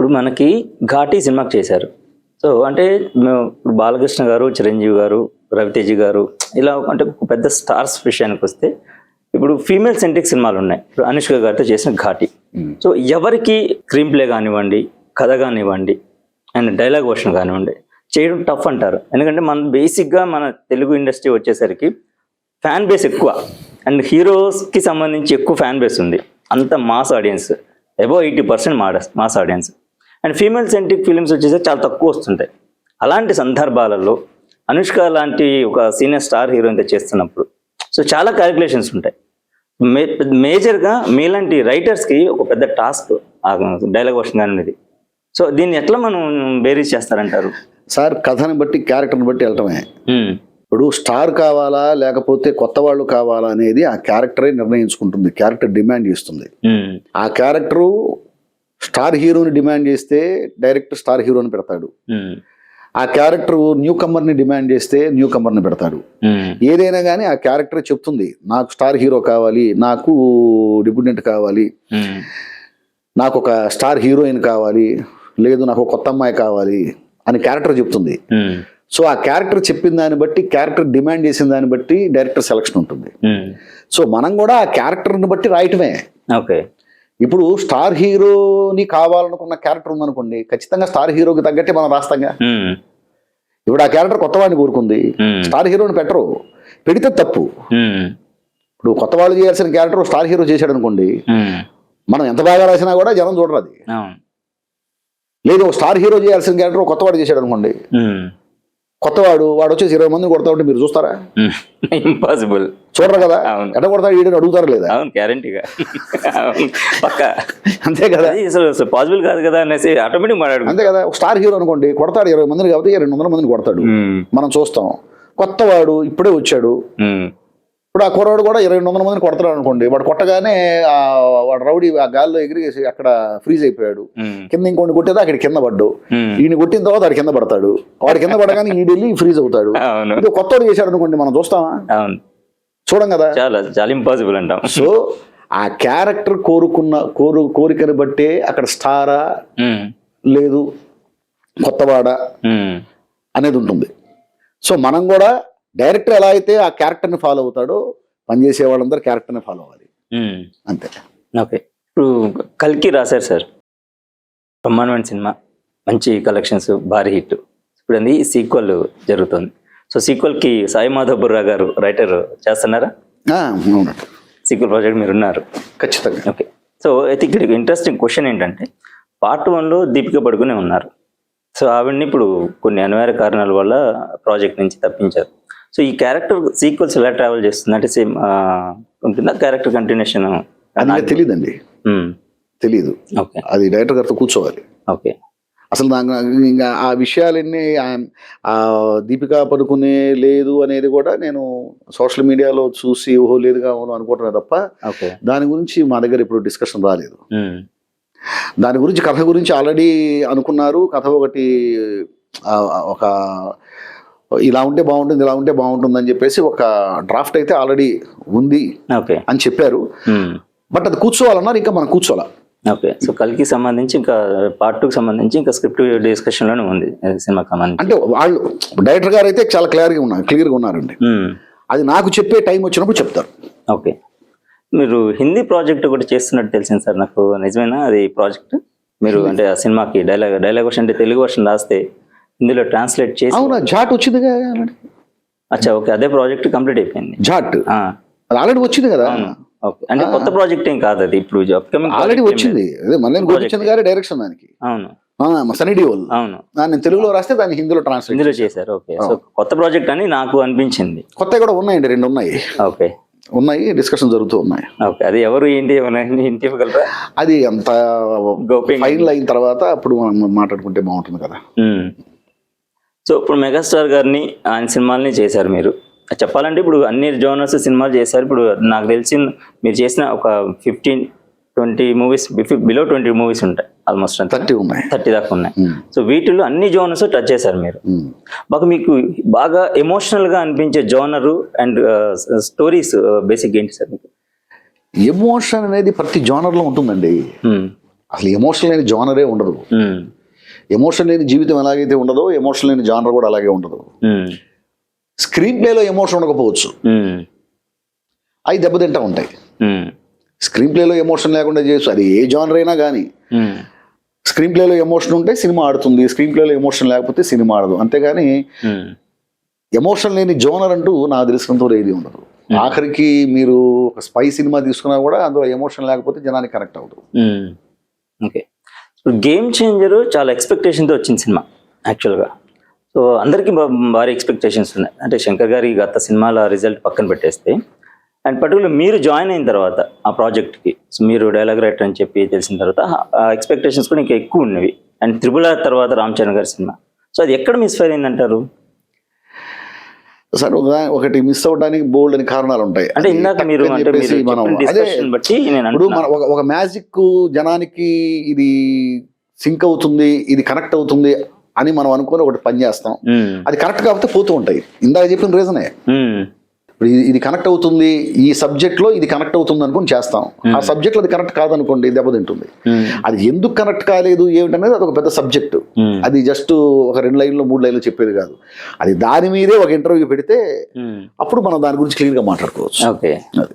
ఇప్పుడు మనకి ఘాటీ సినిమాకి చేశారు. సో అంటే మేము ఇప్పుడు బాలకృష్ణ గారు చిరంజీవి గారు రవితేజ గారు ఇలా అంటే పెద్ద స్టార్స్ విషయానికి వస్తే ఇప్పుడు ఫీమేల్ సెంట్రిక్ సినిమాలు ఉన్నాయి. ఇప్పుడు అనుష్క గారితో చేసిన ఘాటి. సో ఎవరికి స్క్రీన్ ప్లే కానివ్వండి కథ కానివ్వండి అండ్ డైలాగ్ వర్షన్ కానివ్వండి చేయడం టఫ్ అంటారు. ఎందుకంటే మన బేసిక్గా మన తెలుగు ఇండస్ట్రీ వచ్చేసరికి ఫ్యాన్ బేస్ ఎక్కువ. అండ్ హీరోస్కి సంబంధించి ఎక్కువ ఫ్యాన్ బేస్ ఉంది. అంత mass audience. About eighty percent mass audience. And female centric films వచ్చేసరికి చాలా తక్కువ వస్తుంటాయి. అలాంటి సందర్భాలలో అనుష్క లాంటి ఒక సీనియర్ స్టార్ హీరోయిన్తో చేస్తున్నప్పుడు సో చాలా క్యాలిక్యులేషన్స్ ఉంటాయి. మే మేజర్గా మీలాంటి రైటర్స్కి ఒక పెద్ద టాస్క్ డైలాగ్ వర్షన్ అనేది సో దీన్ని ఎట్లా మనం బేరీజ్ చేస్తారంటారు? సార్ కథని బట్టి క్యారెక్టర్ని బట్టి వెళ్ళటమే. ఇప్పుడు స్టార్ కావాలా లేకపోతే కొత్త వాళ్ళు కావాలా అనేది ఆ క్యారెక్టరే నిర్ణయించుకుంటుంది క్యారెక్టర్ డిమాండ్ చేస్తుంది. ఆ క్యారెక్టరు స్టార్ హీరోని డిమాండ్ చేస్తే డైరెక్ట్ స్టార్ హీరోని పెడతాడు. ఆ క్యారెక్టర్ న్యూ కమర్ని డిమాండ్ చేస్తే న్యూ కమర్ని పెడతాడు ఏదైనా కానీ ఆ క్యారెక్టర్ చెప్తుంది. నాకు స్టార్ హీరో కావాలి నాకు డిప్యూటెంట్ కావాలి నాకు ఒక స్టార్ హీరోయిన్ కావాలి లేదు నాకు కొత్త అమ్మాయి కావాలి అని క్యారెక్టర్ చెప్తుంది. సో ఆ క్యారెక్టర్ చెప్పిన దాన్ని బట్టి క్యారెక్టర్ డిమాండ్ చేసిన దాన్ని బట్టి డైరెక్టర్ సెలక్షన్ ఉంటుంది. సో మనం కూడా ఆ క్యారెక్టర్ని బట్టి రాయటమే. ఓకే. ఇప్పుడు స్టార్ హీరోని కావాలనుకున్న క్యారెక్టర్ ఉందనుకోండి ఖచ్చితంగా స్టార్ హీరోకి తగ్గట్టే మనం రాస్తాంగా. ఇప్పుడు ఆ క్యారెక్టర్ కొత్త వాడిని కోరుకుంది స్టార్ హీరోని పెట్టరు పెడితే తప్పు. ఇప్పుడు కొత్త వాళ్ళు చేయాల్సిన క్యారెక్టర్ స్టార్ హీరో చేశాడు అనుకోండి. మనం ఎంత బాగా రాసినా కూడా జనం చూడరు అది. లేదు స్టార్ హీరో చేయాల్సిన క్యారెక్టర్ కొత్త వాడు చేశాడు అనుకోండి కొత్తవాడు వాడు వచ్చేసి ఇరవై మందిని కొడతా ఉంటే మీరు చూస్తారా. ఇంపాసిబుల్ చూడరు కదా. ఎట్ట కొడతాడు వీడిని అడుగుతారా లేదా? అవును గ్యారంటీగా పక్క. అంతే కదా? అసలు పాసిబుల్ కాదు కదా అనేసి ఆటోమేటిక్ మాట్లాడు అంతే కదా? ఒక స్టార్ హీరో అనుకోండి కొడతాడు ఇరవై మందిని కాబట్టి రెండు వందల మందిని కొడతాడు. మనం చూస్తాం. కొత్తవాడు ఇప్పుడే వచ్చాడు. ఇప్పుడు ఆ కుర్రాడు కూడా ఇరవై వందల మందిని కొడతాడు అనుకోండి. వాడు కొట్టగానే ఆ వాడు రౌడీ ఆ గాల్లో ఎగిరిగేసి అక్కడ ఫ్రీజ్ అయిపోయాడు. కింద ఇంకోటి కొట్టేదా? అక్కడ కింద పడ్డు. ఈయన కొట్టిన తర్వాత వాడు కింద పడతాడు. వాడు కింద పడగానే ఈడు వెళ్ళి ఫ్రీజ్ అవుతాడు. ఇది కొత్తవాడు చేశాడు అనుకోండి మనం చూస్తామా? చూడం కదా. చాలా చాలా ఇంపాసిబుల్ అంటాం. సో ఆ క్యారెక్టర్ కోరుకున్న కోరు కోరికని బట్టే అక్కడ స్టారా? లేదు. కొత్తవాడా? అనేది ఉంటుంది. సో మనం కూడా డైరెక్టర్ ఎలా అయితే ఆ క్యారెక్టర్ని ఫాలో అవుతాడో పనిచేసే వాళ్ళందరూ క్యారెక్టర్ని ఫాలో అవ్వాలి. అంతే. ఓకే. ఇప్పుడు కల్కి రాశారు సార్. బ్రహ్మాండమైన సినిమా. మంచి కలెక్షన్స్ భారీ హిట్. ఇప్పుడు అది సీక్వల్ జరుగుతుంది. సో సీక్వల్కి సాయి మాధవ్ బుర్రా గారు రైటర్ చేస్తున్నారా? సీక్వల్ ప్రాజెక్ట్ మీరు ఉన్నారు ఖచ్చితంగా. ఓకే. సో అయితే ఇక్కడ ఇంట్రెస్టింగ్ క్వశ్చన్ ఏంటంటే పార్ట్ వన్లో దీపిక పడుకునే ఉన్నారు. సో ఆవిడని ఇప్పుడు కొన్ని అనివార్య కారణాల వల్ల ప్రాజెక్ట్ నుంచి తప్పించారు. సో ఈ క్యారెక్టర్ సీక్వల్స్ ఎలా ట్రావెల్ చేస్తుంది? అంటే సేమ్ ఉంటుందా? క్యారెక్టర్ కంటిన్యూషన్ అది ఇంకా తెలియదండి తెలియదు ఓకే అది డైరెక్టర్ గారితో కూర్చోవాలి. ఓకే అసలు నాకు ఇంకా ఆ విషయాలన్నీ దీపికా పడుకునే లేదు అనేది కూడా నేను సోషల్ మీడియాలో చూసి ఓహో లేదుగా అవును అనుకోవటమే తప్ప ఓకే దాని గురించి మా దగ్గర ఇప్పుడు డిస్కషన్ రాలేదు. దాని గురించి కథ గురించి ఆల్రెడీ అనుకున్నారు. కథ ఒకటి ఒక ఇలా ఉంటే బాగుంటుంది ఇలా ఉంటే బాగుంటుంది అని చెప్పేసి ఒక డ్రాఫ్ట్ అయితే ఆల్రెడీ ఉంది ఓకే. అని చెప్పారు. బట్ అది కూర్చోవాలన్నారు ఇంకా మనం కూర్చోవాలా? ఓకే. సో కల్కి సంబంధించి ఇంకా పార్ట్ టూకి సంబంధించి ఇంకా స్క్రిప్ట్ డిస్కషన్లోనే ఉంది సంబంధించి అంటే వాళ్ళు డైరెక్టర్ గారు అయితే చాలా క్లియర్గా ఉన్నారు క్లియర్గా ఉన్నారండి. మ్మ్. అది నాకు చెప్పే టైం వచ్చినప్పుడు చెప్తారు. ఓకే. మీరు హిందీ ప్రాజెక్ట్ ఒకటి చేస్తున్నట్టు తెలిసింది సార్ నాకు నిజమేనా అది ప్రాజెక్ట్ మీరు అంటే ఆ సినిమాకి డైలాగ్ డైలాగ్ వర్షన్ అంటే తెలుగు వర్షన్ రాస్తే హిందీలో ట్రాన్స్లేట్ చేసి అవునా జాట్ వచ్చిందిగా అచ్చా ఓకే అదే ప్రాజెక్ట్ కంప్లీట్ అయిపోయింది. జాట్ ఆల్రెడీ వచ్చింది కదా? ఓకే. అంటే కొత్త ప్రాజెక్ట్ ఏం కాదు అది ఇప్పుడు ఆల్రెడీ వచ్చింది. అదే మళ్ళీ గోపిచంద్ గారి డైరెక్షన్ దానికి. అవును. సనీ అవును. నేను తెలుగులో రాస్తే దాన్ని హిందీలో ట్రాన్స్లేట్ హిందీలో చేశారు. ఓకే. సో కొత్త ప్రాజెక్ట్ అని నాకు అనిపించింది. కొత్తవి కూడా ఉన్నాయండి రెండు ఉన్నాయి. ఓకే. ఉన్నాయి డిస్కషన్ జరుగుతూ ఉన్నాయి. ఓకే అది ఎవరు ఏంటి ఇంటి ఇవ్వగలరా అది అంత ఫైనల్ అయిన తర్వాత అప్పుడు మనం మాట్లాడుకుంటే బాగుంటుంది కదా. సో ఇప్పుడు మెగాస్టార్ గారిని ఆయన సినిమాలని చేశారు మీరు. చెప్పాలంటే ఇప్పుడు అన్ని జోనర్స్ సినిమాలు చేశారు. ఇప్పుడు నాకు తెలిసి మీరు చేసిన ఒక fifteen twenty movies below twenty movies ఉంటాయి ఆల్మోస్ట్ థర్టీ ఉన్నాయి. థర్టీ దాకా ఉన్నాయి. సో వీటిలో అన్ని జోనర్స్ టచ్ చేశారు మీరు. బాగా మీకు బాగా ఎమోషనల్గా అనిపించే జోనరు అండ్ స్టోరీస్ బేసిక్ ఏంటి సార్ మీకు? ఎమోషన్ అనేది ప్రతి జోనర్లో ఉంటుందండి. అసలు ఎమోషన్ లేని జానరే ఉండదు. ఎమోషన్ లేని జీవితం ఎలాగైతే ఉండదో ఎమోషన్ లేని జానర్ కూడా అలాగే ఉండదు. స్క్రీన్ ప్లేలో ఎమోషన్ ఉండకపోవచ్చు. అవి దెబ్బతింటా ఉంటాయి. స్క్రీన్ ప్లేలో ఎమోషన్ లేకుండా చేయొచ్చు అది ఏ జానర్ అయినా కానీ స్క్రీన్ ప్లేలో ఎమోషన్ ఉంటే సినిమా ఆడుతుంది. స్క్రీన్ ప్లేలో ఎమోషన్ లేకపోతే సినిమా ఆడదు. అంతేగాని ఎమోషన్ లేని జోనర్ అంటూ నాకు తెలిసినంత ఏది ఉండదు. ఆఖరికి మీరు ఒక స్పై సినిమా తీసుకున్నా కూడా అందులో ఎమోషన్ లేకపోతే జనానికి కనెక్ట్ అవ్వదు మ్మ్. ఓకే. గేమ్ చేంజర్ చాలా ఎక్స్పెక్టేషన్తో వచ్చింది సినిమా యాక్చువల్గా సో అందరికీ భారీ ఎక్స్పెక్టేషన్స్ ఉన్నాయి. అంటే శంకర్ గారి గత సినిమాల రిజల్ట్ పక్కన పెట్టేస్తే అండ్ పర్టికులర్ మీరు జాయిన్ అయిన తర్వాత ఆ ప్రాజెక్ట్కి సో మీరు డైలాగ్ రైటర్ అని చెప్పి తెలిసిన తర్వాత ఆ ఎక్స్పెక్టేషన్స్ కూడా ఇంకా ఎక్కువ ఉన్నవి. అండ్ త్రిబుల్ ఆర్ తర్వాత రామ్ చరణ్ గారి సినిమా. సో అది ఎక్కడ మిస్ఫైర్ అయిందంటారు? సార్ ఒక- ఒకటి మిస్ అవ్వడానికి బోల్డ్ అని కారణాలు ఉంటాయి అంటే ఇందాక మీరు బట్టి ఇప్పుడు. మన ఒక మ్యాజిక్ జనానికి ఇది సింక్ అవుతుంది ఇది కనెక్ట్ అవుతుంది అని మనం అనుకొని ఒకటి పని చేస్తాం. అది కరెక్ట్ కాకపోతే పోతూ ఉంటాయి ఇందాక చెప్పిన రీజనే. ఇప్పుడు ఇది- కనెక్ట్ అవుతుంది ఈ సబ్జెక్ట్లో ఇది కనెక్ట్ అవుతుంది అనుకుని చేస్తాం. ఆ సబ్జెక్ట్లో అది కనెక్ట్ కాదనుకోండి దెబ్బతింటుంది మ్మ్. అది ఎందుకు కనెక్ట్ కాలేదు ఏమిటనేది అది ఒక పెద్ద సబ్జెక్ట్ మ్మ్. అది జస్ట్ ఒక రెండు లైన్లో మూడు లైన్లో చెప్పేది కాదు. అది దాని మీదే ఒక ఇంటర్వ్యూ పెడితే. అప్పుడు మనం దాని గురించి క్లియర్గా మాట్లాడుకోవచ్చు. ఓకే అది.